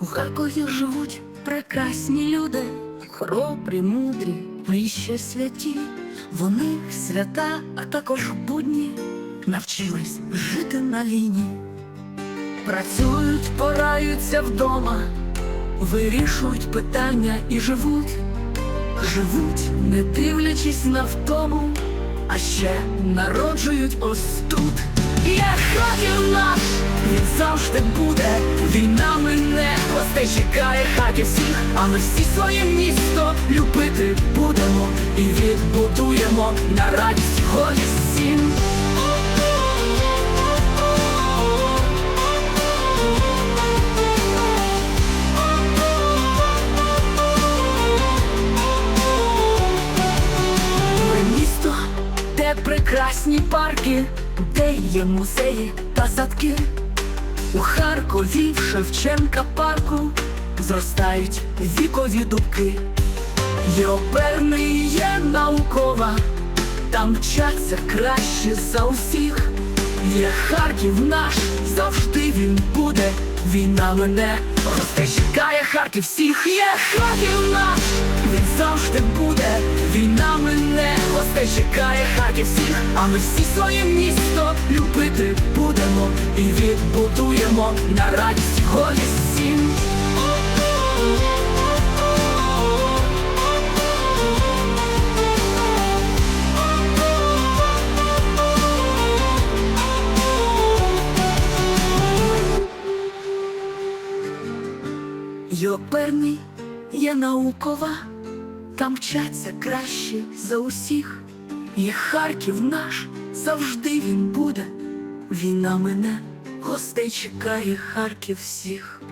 У Харкові живуть прекрасні люди, хоробрі, мудрі, і ще святі. Вони свята, а також будні, навчились жити на лінії. Працюють, пораються вдома, вирішують питання і живуть, живуть, не дивлячись на втому, а ще народжують ось тут. Є Харків наш, він завжди буде, війна гостей чекає Харків всіх, а ми всі своє місто любити будемо і відбудуємо на радість гордість всім. Прекрасні парки, де є музеї та садки. У Харкові в Шевченка парку зростають вікові дубки. Є оперний, є наукова, там вчаться краще за усіх. Є Харків наш, завжди він буде, війна мене, росте чекає Харків всіх, є Харків наш, він завжди буде, війна мене, гостей чекає Харків всіх, а ми всі своє місто любити будемо відбудуємо на радість гордість всім. Є оперний, є наукова, там вчаться краще за усіх. Є Харків наш, завжди він буде. Війна мене, гостей чекає Харків всіх.